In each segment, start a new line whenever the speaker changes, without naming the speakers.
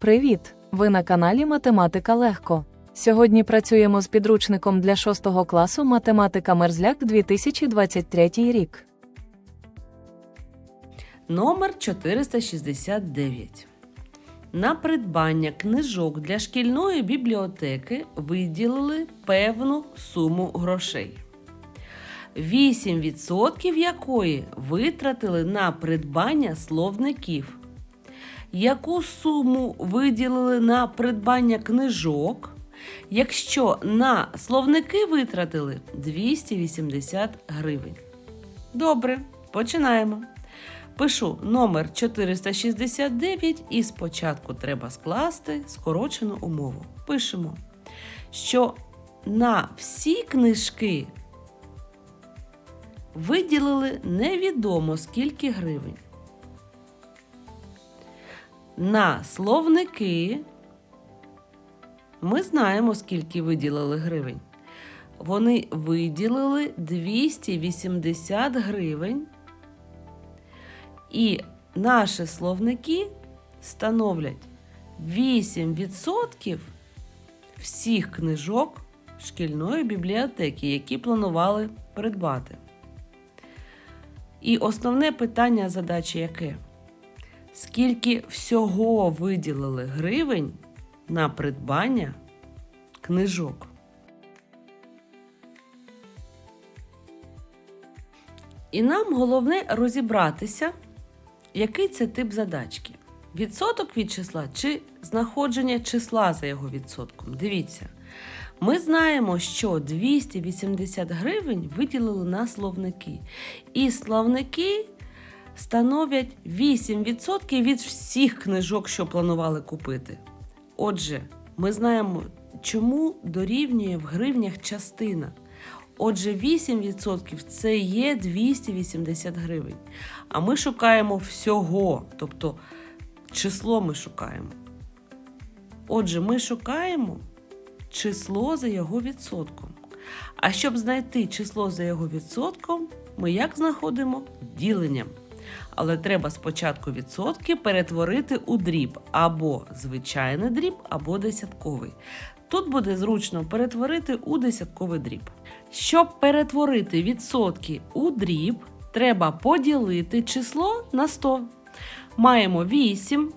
Привіт! Ви на каналі Математика Легко. Сьогодні працюємо з підручником для 6 класу Математика Мерзляк 2023 рік.
Номер 469. На придбання книжок для шкільної бібліотеки виділили певну суму грошей. 8% якої витратили на придбання словників. Яку суму виділили на придбання книжок, якщо на словники витратили 280 гривень? Добре, починаємо. Пишу номер 469 і спочатку треба скласти скорочену умову. Пишемо, що на всі книжки виділили невідомо скільки гривень. На словники ми знаємо, скільки виділили гривень. Вони виділили 280 гривень. І наші словники становлять 8% всіх книжок шкільної бібліотеки, які планували придбати. І основне питання задачі яке? Скільки всього виділили гривень на придбання книжок? І нам головне розібратися, який це тип задачки. Відсоток від числа чи знаходження числа за його відсотком. Дивіться, ми знаємо, що 280 гривень виділили на словники. І словники становлять 8% від всіх книжок, що планували купити. Отже, ми знаємо, чому дорівнює в гривнях частина. Отже, 8% це є 280 гривень. А ми шукаємо всього, тобто число ми шукаємо. Отже, ми шукаємо число за його відсотком. А щоб знайти число за його відсотком, ми як знаходимо діленням. Але треба спочатку відсотки перетворити у дріб або звичайний дріб, або десятковий. Тут буде зручно перетворити у десятковий дріб. Щоб перетворити відсотки у дріб, треба поділити число на 100. Маємо 8.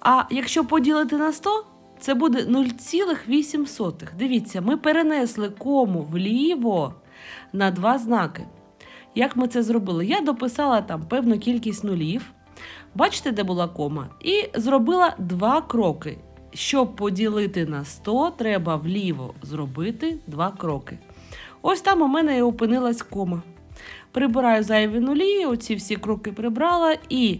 А якщо поділити на 100, це буде 0,8. Дивіться, ми перенесли кому вліво на два знаки. Як ми це зробили? Я дописала там певну кількість нулів. Бачите, де була кома? І зробила два кроки. Щоб поділити на 100, треба вліво зробити два кроки. Ось там у мене і опинилась кома. Прибираю зайві нулі, оці всі кроки прибрала, і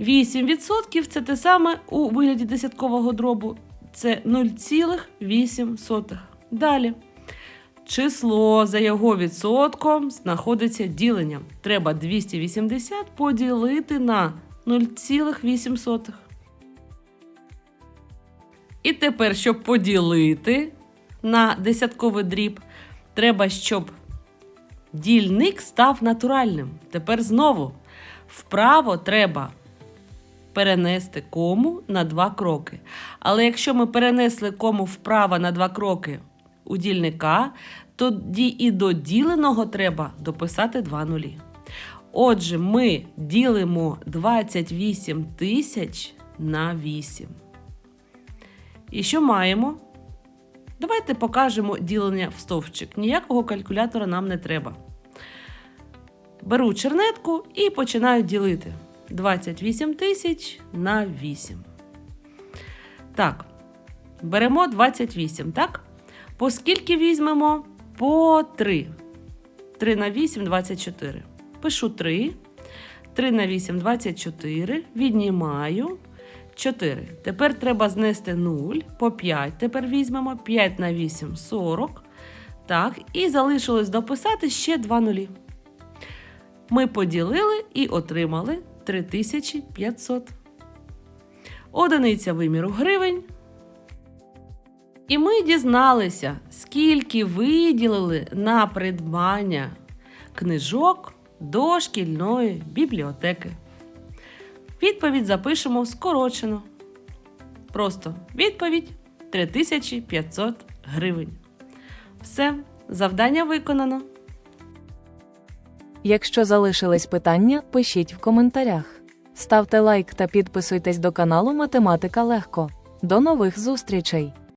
8% це те саме у вигляді десяткового дробу. Це 0,8. Далі. Число за його відсотком знаходиться діленням. Треба 280 поділити на 0,8. І тепер, щоб поділити на десятковий дріб, треба, щоб дільник став натуральним. Тепер знову вправо треба перенести кому на два кроки. Але якщо ми перенесли кому вправо на два кроки у дільника, тоді і до діленого треба дописати два нулі. Отже, ми ділимо 28 тисяч на 8. І що маємо? Давайте покажемо ділення в стовпчик. Ніякого калькулятора нам не треба. Беру чернетку і починаю ділити 28 тисяч на 8. Так, беремо 28, так? По скільки візьмемо? По 3. 3 на 8 24. Пишу 3. 3 на 8 24. Віднімаю 4. Тепер треба знести 0 по 5. Тепер візьмемо 5 на 8 40. Так, і залишилось дописати ще 2 нулі. Ми поділили і отримали 3500. Одиниця виміру гривень. І ми дізналися, скільки виділили на придбання книжок до шкільної бібліотеки. Відповідь запишемо скорочено. Просто відповідь 3500 гривень. Все, завдання виконано.
Якщо залишились питання, пишіть в коментарях. Ставте лайк та підписуйтесь до каналу Математика Легко. До нових зустрічей!